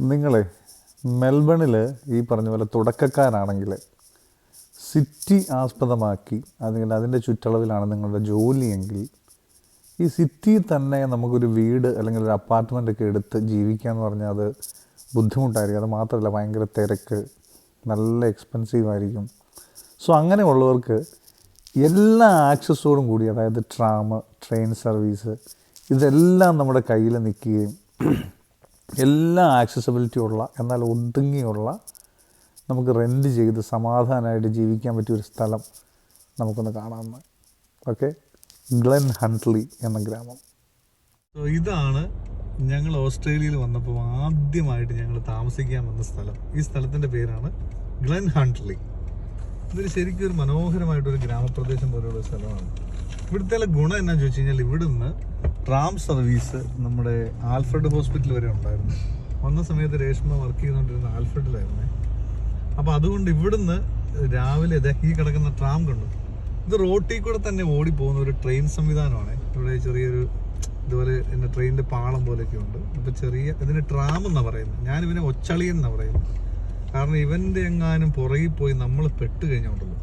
നിങ്ങൾ മെൽബണിൽ ഈ പറഞ്ഞ പോലെ തുടക്കക്കാരാണെങ്കിൽ സിറ്റി ആസ്പദമാക്കി അല്ലെങ്കിൽ അതിന്റെ ചുറ്റളവിലാണ് നിങ്ങളുടെ ജോലിയെങ്കിൽ ഈ സിറ്റിയിൽ തന്നെ നമുക്കൊരു വീട് അല്ലെങ്കിൽ ഒരു അപ്പാർട്ട്മെന്റ് ഒക്കെ എടുത്ത് ജീവിക്കുക എന്ന് പറഞ്ഞാൽ അത് ബുദ്ധിമുട്ടായിരിക്കും. അത് മാത്രമല്ല ഭയങ്കര തിരക്ക് നല്ല എക്സ്പെൻസീവ് ആയിരിക്കും. സോ അങ്ങനെയുള്ളവർക്ക് എല്ലാ ആക്സസോടും കൂടി അതായത് ട്രാം ട്രെയിൻ സർവീസ് ഇതെല്ലാം നമ്മുടെ കയ്യിൽ നിൽക്കുകയും എല്ലാ ആക്സസിബിലിറ്റി ഉള്ള എന്നാൽ ഒതുങ്ങിയുള്ള നമുക്ക് റെന്റ് ചെയ്ത് സമാധാനമായിട്ട് ജീവിക്കാൻ പറ്റിയൊരു സ്ഥലം നമുക്കൊന്ന് കാണാമെന്ന്. ഓക്കെ ഗ്ലെൻ ഹൺട്ലി എന്ന ഗ്രാമം. ഇതാണ് ഞങ്ങൾ ഓസ്ട്രേലിയയിൽ വന്നപ്പോൾ ആദ്യമായിട്ട് ഞങ്ങൾ താമസിക്കാൻ വന്ന സ്ഥലം. ഈ സ്ഥലത്തിന്റെ പേരാണ് ഗ്ലെൻ ഹൺട്ലി ഇതൊരു ശരിക്കും ഒരു മനോഹരമായിട്ടൊരു ഗ്രാമപ്രദേശം പോലെയുള്ള സ്ഥലമാണ്. ഇവിടുത്തെ ഗുണം എന്നാന്ന് ചോദിച്ചു കഴിഞ്ഞാൽ ഇവിടുന്ന് ട്രാം സർവീസ് നമ്മുടെ ആൽഫ്രഡ് ഹോസ്പിറ്റൽ വരെ ഉണ്ടായിരുന്നു. വന്ന സമയത്ത് രേഷ്മ വർക്ക് ചെയ്തുകൊണ്ടിരുന്ന ആൽഫ്രഡിലായിരുന്നു. അപ്പോൾ അതുകൊണ്ട് ഇവിടുന്ന് രാവിലെ ദഹി കിടക്കുന്ന ട്രാം കണ്ടു. ഇത് റോട്ടിൽ കൂടെ തന്നെ ഓടി പോകുന്ന ഒരു ട്രെയിൻ സംവിധാനമാണ്. ഇവിടെ ചെറിയൊരു ഇതുപോലെ എന്നെ ട്രെയിനിന്റെ പാളം പോലെയൊക്കെ ഉണ്ട്. അപ്പോൾ ചെറിയ ഇതിന് ട്രാം എന്നാണ് പറയുന്നത്. ഞാൻ ഇവനെ ഒച്ചളിയൻ എന്നാണ് പറയുന്നത്. കാരണം ഇവന്റെ എങ്ങാനും പുറകിൽ പോയി നമ്മൾ പെട്ട് കഴിഞ്ഞുണ്ടല്ലോ.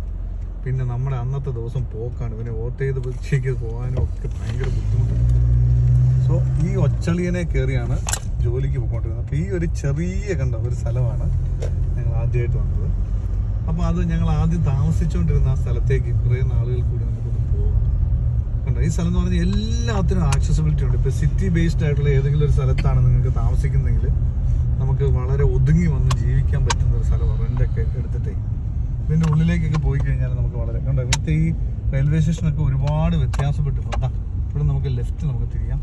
പിന്നെ നമ്മുടെ അന്നത്തെ ദിവസം പോക്കാണ്. ഇവനെ ഓട്ട് ചെയ്ത് ഉച്ചയ്ക്ക് പോകാനും ഒക്കെ ഭയങ്കര ബുദ്ധിമുട്ടാണ്. സോ ഈ ഒച്ചളിയനെ കയറിയാണ് ജോലിക്ക് പോയിക്കൊണ്ടിരുന്നത്. അപ്പോൾ ഈ ഒരു ചെറിയ കണ്ട ഒരു സ്ഥലമാണ് ഞങ്ങൾ ആദ്യമായിട്ട് വന്നത്. അപ്പോൾ അത് ഞങ്ങൾ ആദ്യം താമസിച്ചുകൊണ്ടിരുന്ന ആ സ്ഥലത്തേക്ക് കുറേ നാളുകൾ കൂടി നമുക്കൊന്ന് പോകാം കണ്ടോ? ഈ സ്ഥലം എന്ന് പറഞ്ഞാൽ എല്ലാത്തിനും ആക്സസിബിലിറ്റി ഉണ്ട്. ഇപ്പോൾ സിറ്റി ബേസ്ഡ് ആയിട്ടുള്ള ഏതെങ്കിലും ഒരു സ്ഥലത്താണ് നിങ്ങൾക്ക് താമസിക്കുന്നതെങ്കിൽ നമുക്ക് വളരെ ഒതുങ്ങി വന്ന് ജീവിക്കാൻ പറ്റുന്ന ഒരു സ്ഥലമാണ് റെന്റൊക്കെ എടുത്തിട്ടേ. ഇതിന്റെ ഉള്ളിലേക്കൊക്കെ പോയി കഴിഞ്ഞാൽ നമുക്ക് വളരെ കണ്ടോ? ഇവിടുത്തെ ഈ റെയിൽവേ സ്റ്റേഷനൊക്കെ ഒരുപാട് വ്യത്യാസപ്പെട്ടിട്ടുണ്ട്. ഇവിടെ നമുക്ക് ലെഫ്റ്റ് നമുക്ക് തിരിയാം.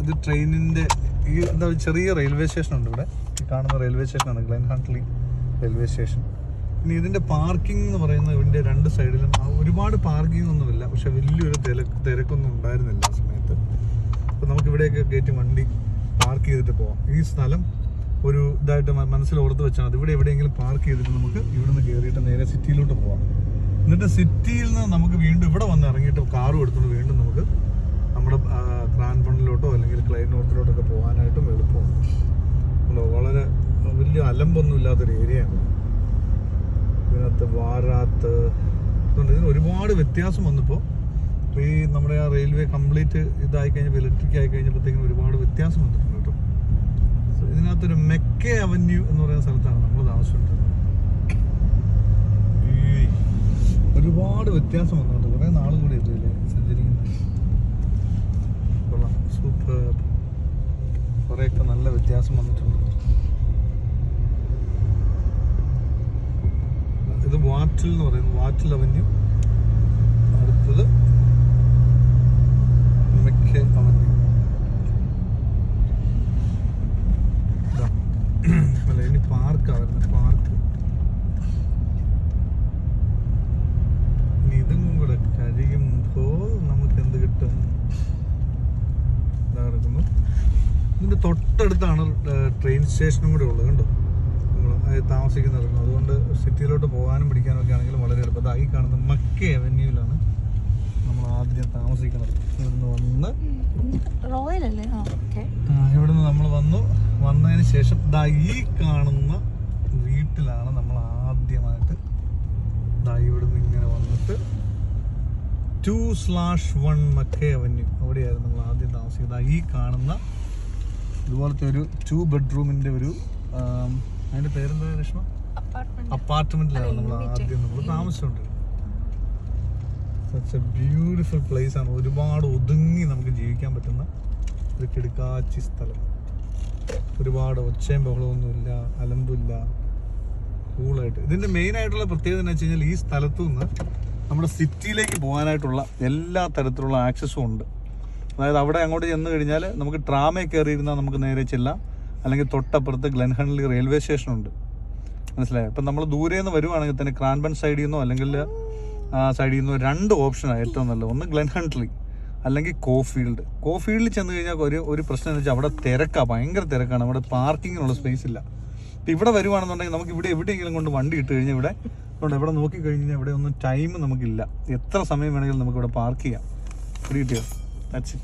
ഇത് ട്രെയിനിന്റെ ഈ എന്താ ചെറിയ റെയിൽവേ സ്റ്റേഷൻ ഉണ്ട് ഇവിടെ. ഈ കാണുന്ന റെയിൽവേ സ്റ്റേഷനാണ് ഗ്ലെൻ ഹാൻഡ്ലി റെയിൽവേ സ്റ്റേഷൻ. ഇനി ഇതിന്റെ പാർക്കിംഗ് എന്ന് പറയുന്നത് ഇതിന്റെ രണ്ട് സൈഡിലും ഒരുപാട് പാർക്കിംഗ് ഒന്നുമില്ല പക്ഷെ വലിയൊരു തിരക്ക് തിരക്കൊന്നും ഉണ്ടായിരുന്നില്ല ആ സമയത്ത്. അപ്പോൾ നമുക്ക് ഇവിടെയൊക്കെ കയറ്റി വണ്ടി പാർക്ക് ചെയ്തിട്ട് പോവാം. ഈ സ്ഥലം ഒരു ഇതായിട്ട് മനസ്സിൽ ഓർത്ത് വെച്ചാൽ മതി. ഇവിടെ എവിടെയെങ്കിലും പാർക്ക് ചെയ്തിട്ട് നമുക്ക് ഇവിടെ നിന്ന് കയറിയിട്ട് നേരെ സിറ്റിയിലോട്ട് പോവാം. എന്നിട്ട് സിറ്റിയിൽ നിന്ന് നമുക്ക് വീണ്ടും ഇവിടെ വന്ന് ഇറങ്ങിയിട്ട് കാറും എടുത്തുകൊണ്ട് വീണ്ടും നമുക്ക് നമ്മുടെ ക്രാൻപണിലോട്ടോ അല്ലെങ്കിൽ ക്ലൈൻ നോർത്തിലോട്ടൊക്കെ പോകാനായിട്ടും എളുപ്പമാണ്? വളരെ വലിയ അലമ്പൊന്നും ഇല്ലാത്തൊരു ഏരിയയാണ്. ഇതിനകത്ത് വാരാത്ത് അതുകൊണ്ട് ഇതിന് ഒരുപാട് വ്യത്യാസം വന്നപ്പോൾ ഈ നമ്മുടെ ആ റെയിൽവേ കംപ്ലീറ്റ് ഇതായി കഴിഞ്ഞപ്പോൾ ഇലക്ട്രിക് ആയി കഴിഞ്ഞപ്പോഴത്തേക്കും ഒരുപാട് വ്യത്യാസം വന്നിട്ടുണ്ട് കേട്ടോ. സോ ഇതിനകത്തൊരു മെക്കെ അവന്യൂ എന്ന് പറയുന്ന സ്ഥലത്താണ് നമ്മൾ താമസിച്ചിട്ടുണ്ട് ഒരുപാട് വ്യത്യാസം വന്നിട്ടുണ്ട്. കുറേ നാൾ കൂടി സഞ്ചരിക്കുന്നത് കുറേയൊക്കെ നല്ല വ്യത്യാസം വന്നിട്ടുണ്ട്. ഇത് വാറ്റിൽ എന്ന് പറയുന്നത് വാറ്റിൽ അവന്യൂ. അടുത്തത് മെക്കെ അവന്യൂ. അല്ല ഇനി പാർക്കാ വരുന്നത് പാർക്ക് ഇനി ഇതും കൂടെ കഴിയുമ്പോൾ നമുക്ക് എന്ത് കിട്ടും ഇതാ കിടക്കുന്നു ഇതിന്റെ തൊട്ടടുത്താണ് ട്രെയിൻ സ്റ്റേഷനും കൂടെ ഉള്ളത് കണ്ടോ? നമ്മൾ താമസിക്കുന്നത് അതുകൊണ്ട് സിറ്റിയിലോട്ട് പോകാനും പിടിക്കാനും ഒക്കെ ആണെങ്കിലും വളരെ എളുപ്പം. ഈ കാണുന്ന മക്ക അവന്യൂവിലാണ് നമ്മൾ ആദ്യം താമസിക്കുന്നത്. ഇവിടുന്ന് വന്ന് ഇവിടുന്ന് നമ്മൾ വന്നു. വന്നതിന് ശേഷം ദാ ഈ കാണുന്ന വീട്ടിലാണ് നമ്മൾ ആദ്യമായിട്ട് ദാ ഇവിടുന്ന് ഇങ്ങനെ വന്നിട്ട് two slash one McKay avenue. അവിടെയായിരുന്നു നമ്മൾ ആദ്യം താമസിക്കുന്നത്. ഈ കാണുന്ന ഇതുപോലത്തെ ഒരു ടു ബെഡ്റൂമിന്റെ ഒരു അതിന്റെ പേരെന്താ രശ്മ അപ്പാർട്ട്മെന്റ് അപ്പാർട്ട്മെന്റിലാണ് നമ്മൾ ആദ്യം നമ്മൾ താമസിച്ചുണ്ട് സച്ച് എ ബ്യൂട്ടിഫുൾ പ്ലേസ് ആണ്. ഒരുപാട് ഒതുങ്ങി നമുക്ക് ജീവിക്കാൻ പറ്റുന്ന ഒരു കിടക്കാച്ചി സ്ഥലം. ഒരുപാട് ഒച്ചയും ബഹളമൊന്നുമില്ല അലമ്പില്ല കൂളായിട്ട്. ഇതിന്റെ മെയിൻ ആയിട്ടുള്ള പ്രത്യേകത എന്ന് വെച്ച് കഴിഞ്ഞാൽ ഈ സ്ഥലത്തു നിന്ന് നമ്മുടെ സിറ്റിയിലേക്ക് പോകാനായിട്ടുള്ള എല്ലാ തരത്തിലുള്ള ആക്സസും ഉണ്ട്. അതായത് അവിടെ അങ്ങോട്ട് ചെന്ന് കഴിഞ്ഞാൽ നമുക്ക് ട്രാമേ കയറിയിരുന്നാൽ നമുക്ക് നേരെ ചെല്ലാം. അല്ലെങ്കിൽ തൊട്ടപ്പുറത്ത് ഗ്ലെൻഹൺലി റെയിൽവേ സ്റ്റേഷൻ ഉണ്ട് മനസ്സിലായോ? അപ്പം നമ്മൾ ദൂരെ നിന്ന് വരുവാണെങ്കിൽ തന്നെ ക്രാൻബൺ സൈഡിൽ നിന്നോ അല്ലെങ്കിൽ സൈഡിൽ നിന്നോ രണ്ട് ഓപ്ഷനാണ് ഏറ്റവും നല്ലത്. ഒന്ന് ഗ്ലൻഹൺട്രി അല്ലെങ്കിൽ കോഫീൽഡ്. കോഫീൽഡിൽ ചെന്ന് കഴിഞ്ഞാൽ ഒരു ഒരു പ്രശ്നം എന്ന് വെച്ചാൽ അവിടെ തിരക്കാണ് ഭയങ്കര തിരക്കാണ്. അവിടെ പാർക്കിങ്ങിനുള്ള സ്പേസ് ഇല്ല. ഇപ്പം ഇവിടെ വരുവാണെന്നുണ്ടെങ്കിൽ നമുക്ക് ഇവിടെ എവിടെയെങ്കിലും കൊണ്ട് വണ്ടി ഇട്ട് കഴിഞ്ഞാൽ ഇവിടെ ഇവിടെ എവിടെ നോക്കി കഴിഞ്ഞാൽ ഇവിടെ ഒന്നും ടൈം നമുക്കില്ല എത്ര സമയം വേണമെങ്കിലും നമുക്ക് ഇവിടെ പാർക്ക് ചെയ്യാം. ഇവിടെ കിട്ടിയോ That's it.